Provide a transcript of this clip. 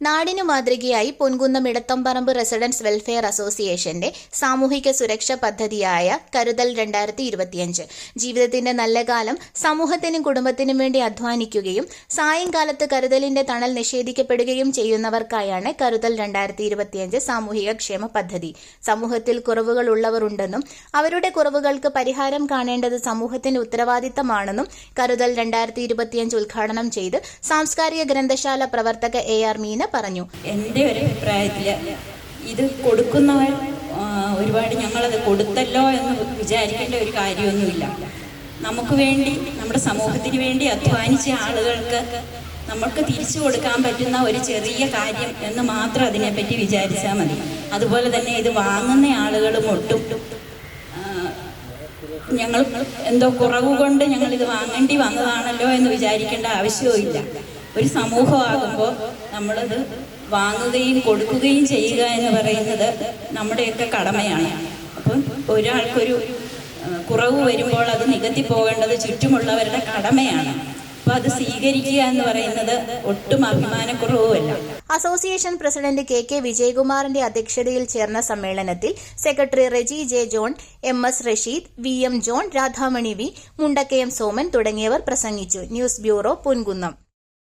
നാടിനു മാതൃകയായി Ponkunnam ഇടത്തംപറമ്പ് residence welfare അസോസിയേഷന്റെ സാമൂഹിക സുരക്ഷ പദ്ധതിയായ കരുതൽ രണ്ടായിരത്തി ഇരുപത്തിയഞ്ച് ജീവിതത്തിന്റെ നല്ല കാലം സമൂഹത്തിനും കുടുംബത്തിനും വേണ്ടി അധ്വാനിക്കുകയും സായംകാലത്ത് കരുതലിന്റെ തണൽ നിഷേധിക്കപ്പെടുകയും ചെയ്യുന്നവർക്കായാണ് കരുതൽ രണ്ടായിരത്തി ഇരുപത്തിയഞ്ച് സാമൂഹിക ക്ഷേമ പദ്ധതി. സമൂഹത്തിൽ കുറവുകൾ ഉള്ളവരുണ്ടെന്നും അവരുടെ കുറവുകൾക്ക് പരിഹാരം കാണേണ്ടത് സമൂഹത്തിന്റെ ഉത്തരവാദിത്തമാണെന്നും കരുതൽ രണ്ടായിരത്തി ഇരുപത്തിയഞ്ച് ഉദ്ഘാടനം ചെയ്ത് സാംസ്കാരിക ഗ്രന്ഥശാല പ്രവർത്തക എ ആർ മീന പറഞ്ഞു. എന്റെ ഒരു അഭിപ്രായത്തിൽ ഇത് കൊടുക്കുന്നവർ ഒരുപാട് ഞങ്ങളത് കൊടുത്തല്ലോ എന്ന് വിചാരിക്കേണ്ട ഒരു കാര്യമൊന്നുമില്ല. നമുക്ക് വേണ്ടി നമ്മുടെ സമൂഹത്തിന് വേണ്ടി അധ്വാനിച്ച ആളുകൾക്ക് നമുക്ക് തിരിച്ചു കൊടുക്കാൻ പറ്റുന്ന ഒരു ചെറിയ കാര്യം എന്ന് മാത്രം അതിനെപ്പറ്റി വിചാരിച്ചാൽ മതി. അതുപോലെ തന്നെ ഇത് വാങ്ങുന്ന ആളുകളും ഒട്ടും ഞങ്ങൾ എന്തോ കുറവ് കൊണ്ട് ഞങ്ങൾ ഇത് വാങ്ങേണ്ടി വന്നതാണല്ലോ എന്ന് വിചാരിക്കേണ്ട ആവശ്യവുമില്ല. ഒരു സമൂഹമാകുമ്പോൾ നമ്മളത് വാങ്ങുകയും കൊടുക്കുകയും ചെയ്യുക എന്ന് പറയുന്നത് നമ്മുടെയൊക്കെ കടമയാണ്. അപ്പം ഒരാൾക്കൊരു കുറവ് വരുമ്പോൾ അത് നികത്തി പോകേണ്ടത് ചുറ്റുമുള്ളവരുടെ കടമയാണ്. അപ്പോൾ അത് സ്വീകരിക്കുക എന്ന് പറയുന്നത് ഒട്ടും അഭിമാനക്കുറവുമല്ല. അസോസിയേഷൻ പ്രസിഡന്റ് കെ കെ വിജയകുമാറിന്റെ അധ്യക്ഷതയിൽ ചേർന്ന സമ്മേളനത്തിൽ secretary Reji J John M S Rasheed V M John Radhamani V Mundakkayam Soman തുടങ്ങിയവർ പ്രസംഗിച്ചു. News bureau Ponkunnam.